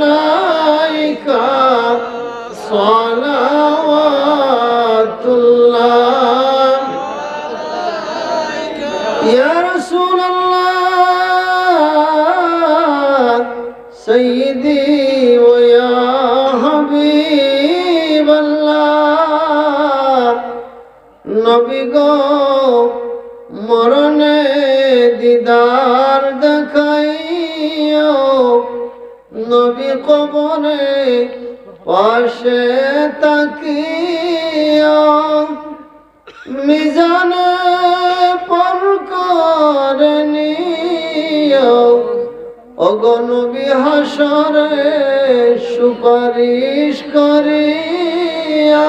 عليك صلوات الله يا رسول الله سيدي ويا حبيب الله নবী গো মরণে দিদার দেখাইও নবী কবরে পাশে তাকিও মিজানে পর অগনবী হাসরে সুপারিশ করিয়া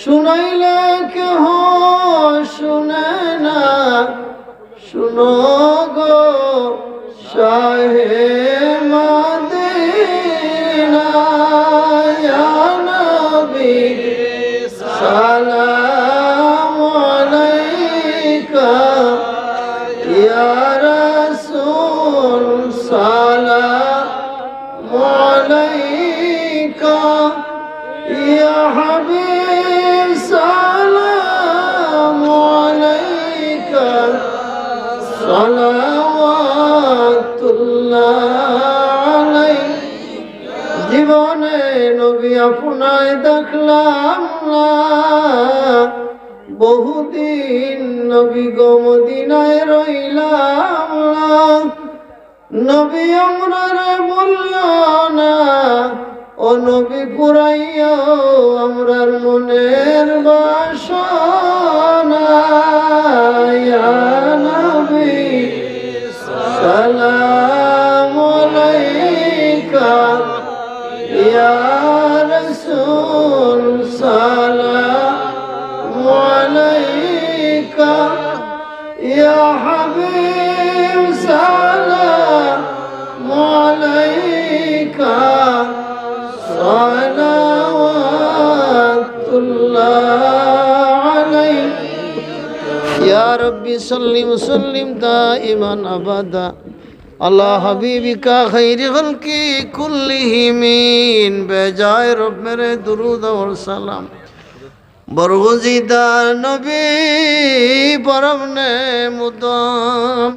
শুনাইলে কেহ শুনে না? শুনো গো শাহে মাদিনা নবী সালাম আলাইকা। ইয়া রাসূল সালাম জীবনে নবী আপনায় দেখলাম বহুদিন নবী গমদিনায় রইলাম নবী আমরার বলল না ও নবী পুরাইয়াও আমরার মনের বাসনা يا رسول سلام عليك. يا حبيب سلام عليك. صلوات الله عليك. يا ربي سلم سلم دائما أبدا. اللہ حبیبی کا خیر غلقی کلی مین بے جائے رب میرے درود اور سلام۔ برغزیدہ نبی، پرم نے مدام۔